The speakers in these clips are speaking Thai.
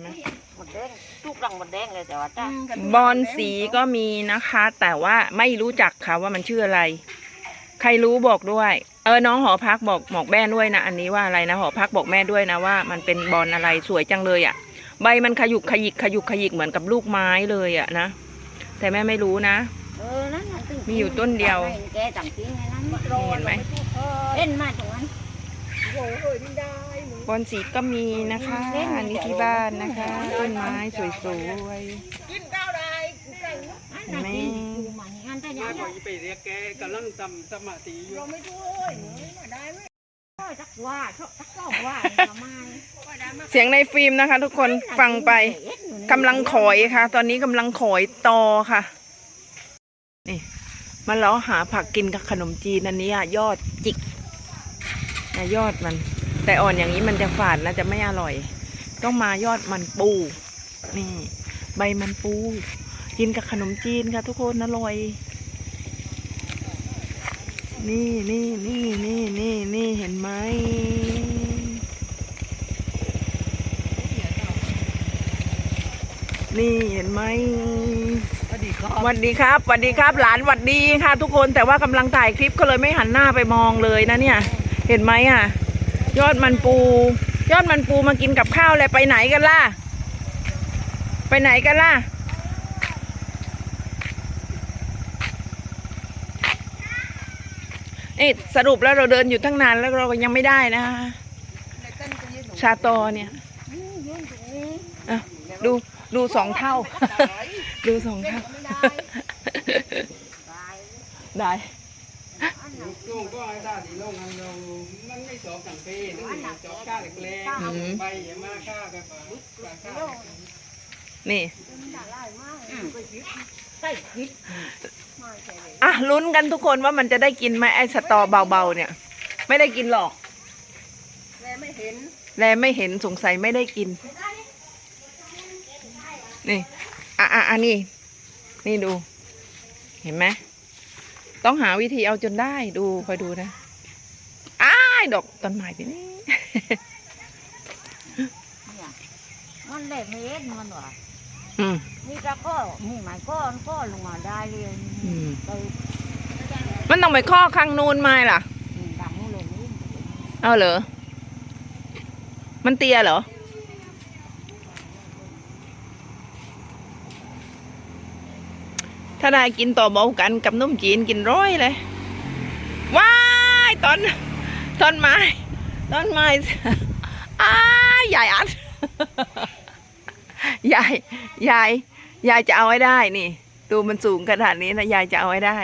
ไหมหมดแดงทุกรังหมดแดงเลยแต่ว่าจ้าบอลสีก็มีนะคะ แต่ว่าไม่รู้จักค่ะว่ามันชื่ออะไร ใครรู้บอกด้วย เออน้องหอพักบอกบอกแม่ด้วยนะอันนี้ว่าอะไรนะหอพักบอกแม่ด้วยนะว่า มันเป็นบอลอะไรสวยจังเลยอะ่ะ ใบมันขยุกขยิกขยุกขยิกเหมือนกับลูกไม้เลยอะ่ะนะแต่แม่ไม่รู้นะเออนั่นน่ะตึ้งมีอยู่ต้นเดียวแกต่างทิ้งไงนั้นเห็นไหมเล่นมาตรงนั้น บอลสีก็มีนะคะ อันนี้ที่บ้านนะคะ ต้นไม้สวยอันนั้นที่อยู่มานี่อันแต่เนี่ยมาไปเรียกแกกำลังทำสมาธิอยู่จักว่าจักชอบว่าประมเสียงในฟิล์มนะคะ ทุกคนฟังไปกำลังขอยค่ะ ตอนนี้กำลังขอยตอค่ะนี่มาล้อหาผักกินกับขนมจีนอันนี้อะยอดจิกนะยอดมัน แต่อ่อนอย่างนี้มันจะฝาดนะจะไม่อร่อย ต้องมายอดมันปูนี่ใบมันปู กินกับขนมจีนค่ะทุกคนอร่อย นี่นี่นี่นี่นี่นี่เห็นไหมนี่เห็นไหมสวัสดีครับสวัสดีครับสวัสดีครับ หลานสวัสดีค่ะ ทุกคนแต่ว่ากำลังถ่ายคลิปก็เลยไม่หันหน้าไปมองเลยนะเนี่ย เห็นไหมอะ ยอดมันปู ยอดมันปูมากินกับข้าวเลยไปไหนกันล่ะ ไปไหนกันล่ะนี่สรุปแล้วเราเดินอยู่ตั้งนานแล้วเราก็ยังไม่ได้นะคะชาตอเนี่ยอะดูดูสองเท่า ดูสองเท่า ได้ อันนั้นช่วงก็ไอ้ด้านที่ลงอันเรามันไม่จอบกันเพนึงจอบก้าเล็กๆไปอย่ามาก้ากันไปก้านี่ใส่พริกอะลุ้นกันทุกคนว่ามันจะได้กินไหมไอ้สตอเบาๆเนี่ย ไม่ได้กินหรอกแม่ไม่เห็น แลไม่เห็นสงสัยไม่ได้กิน นี่ อะอะอะนี่ นี่ดู เห็นไหม ต้องหาวิธีเอาจนได้ดูคอยดูนะอ้ายดอกต้นไม้ไปนี่เนี่ยมันเล็กเม็ดมันว่ะอืมนี่จะก็มีหมายก้อนก็ลงมาได้เลยอืมไปมันต้องไปข้อข้างนู้นไหมล่ะดังเลยนี่เอาเหรอ มันเตียเหรอ ถ้าได้กินต่อเบากันกับนุ่มจีนกินร้อยเลยว้ายต้นต้นไม้ต้นไม้อ้ายยายอัดยายยายยายจะเอาไว้ได้นี่ดูมันสูงขนาดนี้นะยายจะเอาไว้ได้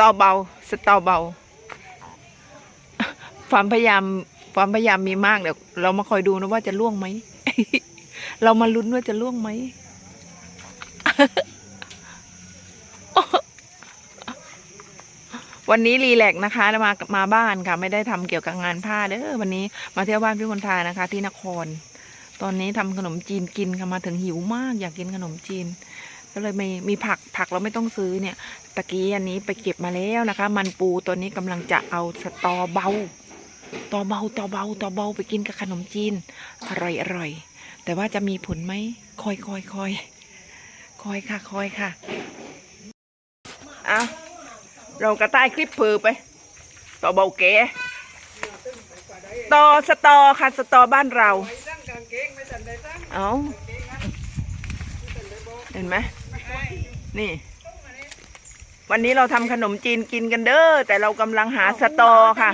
ต่อเบาสตอเบา ความพยายามความพยายามมีมากเดี๋ยวเรามาคอยดูนะว่าจะล่วงไหม เรามาลุ้นว่าจะล่วงไหม วันนี้รีแลกซ์นะคะมามาบ้านค่ะไม่ได้ทำเกี่ยวกับงานผ้าเด้อวันนี้มาเที่ยวบ้านพี่มนทานะคะ ที่นคร ตอนนี้ทำขนมจีนกินค่ะมาถึงหิวมากอยากกินขนมจีนก็เลยมีมีผักผักเราไม่ต้องซื้อเนี่ยตะกี้อันนี้ไปเก็บมาแล้วนะคะ มันปูตัวนี้กำลังจะเอาสตอเบาตอเบาตอเบาตอเบาไปกินกับขนมจีนอร่อยอร่อยแต่ว่าจะมีผลไหมคอยคอยคอยคอยค่ะคอยค่ะเอา เรากระต่ายคลิปเผือไป ต่อเบาเก๋ต่อสตอค่ะสตอบ้านเราเอาเห็นไหมนี่ วันนี้เราทำขนมจีนกินกันเด้อแต่เรากำลังหาสตอค่ะ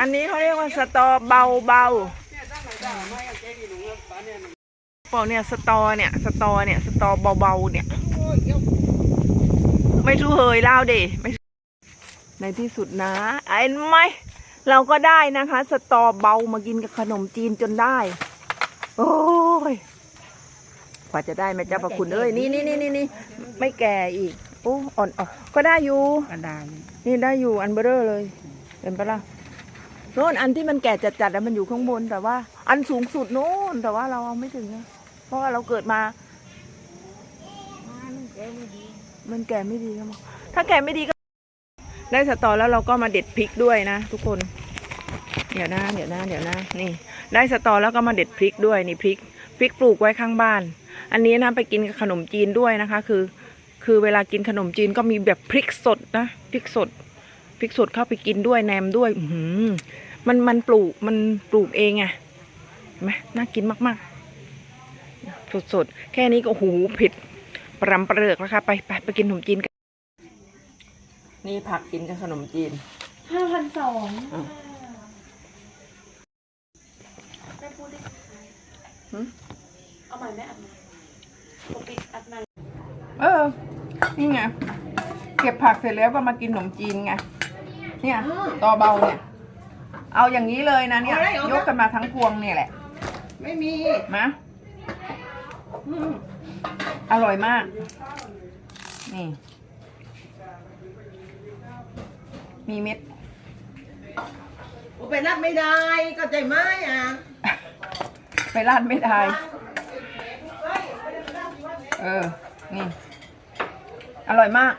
อันนี้เขาเรียกว่าสตอเบาเบาเนี่ยตั้งไหนได้ไม่กางเกงอีหนุ่มป้าเนี่ยๆเปล่าเนี่ยสตอเนี่ย สตอเนี่ย สตอเบาเบาๆเนี่ย ไม่รู้เฮยเล่าเดไม่ในที่สุดนะเห็นไหมเราก็ได้นะคะ สตอเบามากินกับขนมจีนจนได้ โอ้ยกว่าจะได้แม่เจ้าประคุณเอ้ยนี่นี่นี่นี่นี่ไม่แก่อีกโอ้อ่อนอ่อนก็ได้อยู่กระดานนี่ได้อยู่อันเบอร์เรอร์เลย เห็นปะล่ะโน่นอันที่มันแก่จัดๆแล้วมันอยู่ข้างบนแต่ว่า อันสูงสุดโน่นแต่ว่าเราเอาไม่ถึงอะเพราะว่าเราเกิดมา มันแกไม่ดีมันแก่ไม่ดีครับถ้าแก่ไม่ดีก็ ได้สตอแล้วเราก็มาเด็ดพริกด้วยนะ ทุกคน เดี๋ยวนะเดี๋ยวนะเดี๋ยวนะนี่ ได้สตอแล้วก็มาเด็ดพริกด้วยนี่พริกพริกปลูกไว้ข้างบ้าน อันนี้นะไปกินกับขนมจีนด้วยนะคะ คือ คือเวลากินขนมจีนก็มีแบบพริกสดนะพริกสดพริกสดเข้าไปกินด้วยแหนมด้วยอือหือมันมันปลูกมันปลูกเองไงเห็นไหมน่ากินมากๆ สดๆ แค่นี้ก็โอ้โหผ็ด รำเปรือกแล้วค่ะ ไปไปไปกินขนมจีนกัน นี่ผักกินกับขนมจีน ห้าพันสองอะแม่พูดดิหืมเอาใหม่แม่อัดใหม่ปกติอัดใหม่เออ นี่ไง เก็บผักเสร็จแล้วก็มากินขนมจีนไง เนี่ยตอเบาเนี่ย เอาอย่างนี้เลยนะเนี่ยยกกันมาทั้งพวงเนี่ยแหละไม่มี มาอ ร่อยมาก นี่ มีเม็ด ไปรับไม่ได้ก็ใจไหมอะไปราดไม่ได้ เออ นี่ อร่อยมาก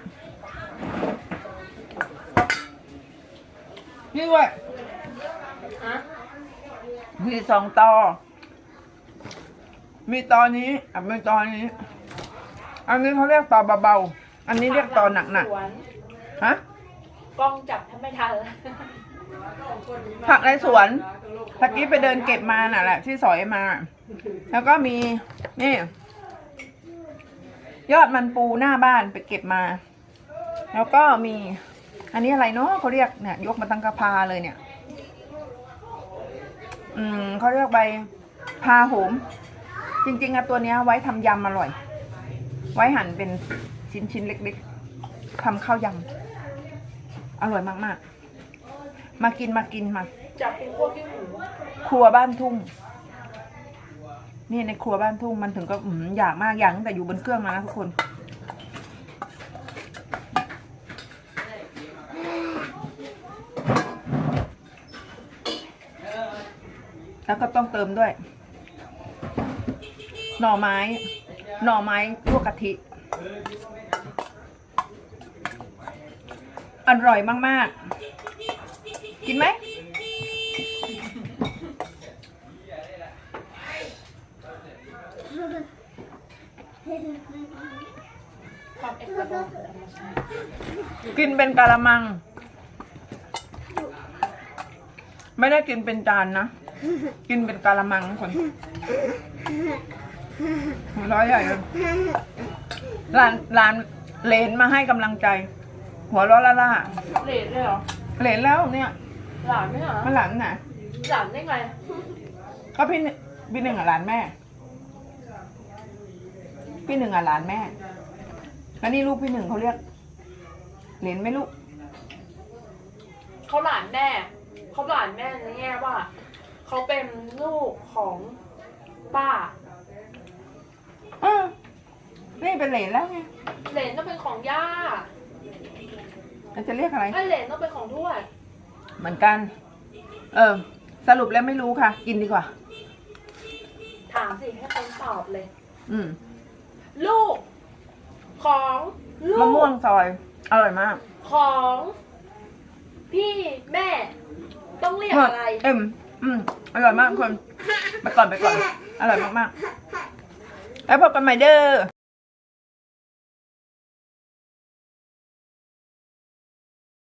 นี่ด้วยมีสองตอ มีตอนนี้อะมีตอนนี้ อันนี้เขาเรียกตอเบาๆ อันนี้เรียกตอหนักสวนๆฮะ กล้องจับแทบไม่ทันแล้วผักในสวนตะกี้ไปเดินเก็บมาน่ะแหละ ที่สอยมา แล้วก็มีนี่ ยอดมันปูหน้าบ้านไปเก็บมา แล้วก็มี อันนี้อะไรเนาะเขาเรียกเนี่ย ยกมาตั้งกระพาเลยเนี่ย อืมเขาเรียกใบพาโหม จริง ๆอะตัวเนี้ยไว้ทำยำอร่อย ไว้หั่นเป็นชิ้นๆเล็กๆทำข้าวยำอร่อยมากๆ มากินมากินมาจับเป็นพวกที่หูครัวบ้านทุ่ง นี่ในครัวบ้านทุ่งมันถึงก็อืมอยากมากอยากตั้งแต่อยู่บนเครื่องมานะทุกคนแล้วก็ต้องเติมด้วย หน่อไม้ หน่อไม้ลวกกะทิ อร่อยมาก ๆ กินไหม กินเป็นกะละมัง ไม่ได้กินเป็นจานนะ กินเป็นกะละมังคน ร้อยใหญ่เลยหลานหลานเหลนมาให้กำลังใจ หัวเร้อละล่าเลดเลยเหรอเหลนแล้วเนี่ยหลานไม่เหรอ มันหลานไหนหลานได้ไง ก็พี่หนึ่งพี่หนึ่งอะหลานแม่ พี่หนึ่งอะหลานแม่แล้วนี่ลูกพี่หนึ่งเขาเรียกเหลนไหม่ลูก เขาหลานแม่ เขาหลานแม่ในแง่ว่า เขาเป็นลูกของป้า เออนี่เป็นเหลนแล้วไงเหลนต้องเป็นของย่าเราจะเรียกอะไรไอ้เหลนต้องเป็นของทวดเหมือนกัน เออ สรุปแล้วไม่รู้ค่ะ กินดีกว่า ถามสิให้คนตอบเลยอืมลูก ของลูมะม่วกงซอย อร่อยมากของ พี่แม่ ต้องเรียกอะไร เอ็มอืมอร่อยมากทุกคนไปก่อนไปก่อน อร่อยมากๆ แล้วพบกันใหม่เด้อ